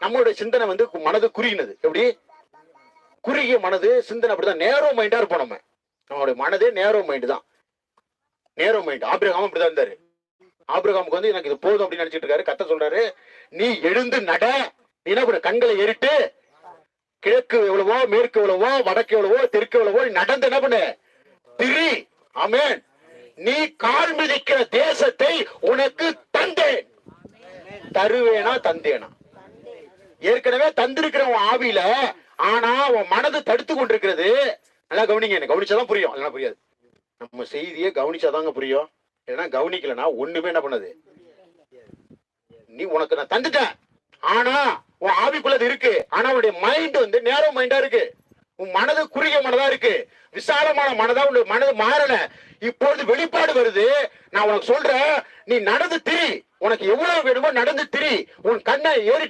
நம்மளுடைய சிந்தனை வந்து கு- மனது குறுகினது. எப்படி? குறுகிய மனது சிந்தனை அப்படிதான். நேரோ மைண்டா இருப்போம் நம்ம. நம்மளுடைய மனதே நேரோ மைண்டு தான். நேரோ மைண்ட் ஆபிரகாம் அப்படிதான் இருந்தாரு. ஆபிரகாமுக்கு வந்து எனக்கு இது போதும் அப்படின்னு நினைச்சிட்டு இருக்காரு. கத்த சொல்றாரு நீ எழுந்து நட. நீ என்ன கண்களை எரிட்டு. கிழக்கு எவ்வளவோ மேற்கு எவ்வளவோ வடக்கு எவ்வளவோ தெற்கு எவ்வளவோ நடந்து என்ன பண்ணு? திரி. அமேன் நீ கால் மிதிக்கிற தேசத்தை உனக்கு தந்தேன். தருவேனா தந்தேனா? ஏற்கனவே தந்திருக்கிற உன் ஆவியில ஆனா உன் மனது தடுத்து கொண்டிருக்கிறது. நல்லா கவனிங்க என்ன. கவனிச்சாதான் புரியும். இல்லைன்னா புரியாது. நம்ம செய்தியை கவனிச்சாதாங்க புரியும். ஏன்னா கவனிக்கலனா ஒண்ணுமே என்ன பண்ணது? நீ உனக்கு நான் தந்துட்டேன். ஆனா உன் ஆவிக்குள்ள அது இருக்கு. ஆனா உன்னுடைய மைண்ட் வந்து நேரோ மைண்டா இருக்கு. உன் மனது குறுகிய மனதா இருக்கு. விசாலமான மனதா உன்னுடைய மனது மாறல. இப்பொழுது வெளிப்பாடு வருது. நான் உனக்கு சொல்றேன் நீ நடந்து திரி. உனக்கு எவ்வளவு வேணுமோ நடந்து திரி. உன் கண்ணை ஏறி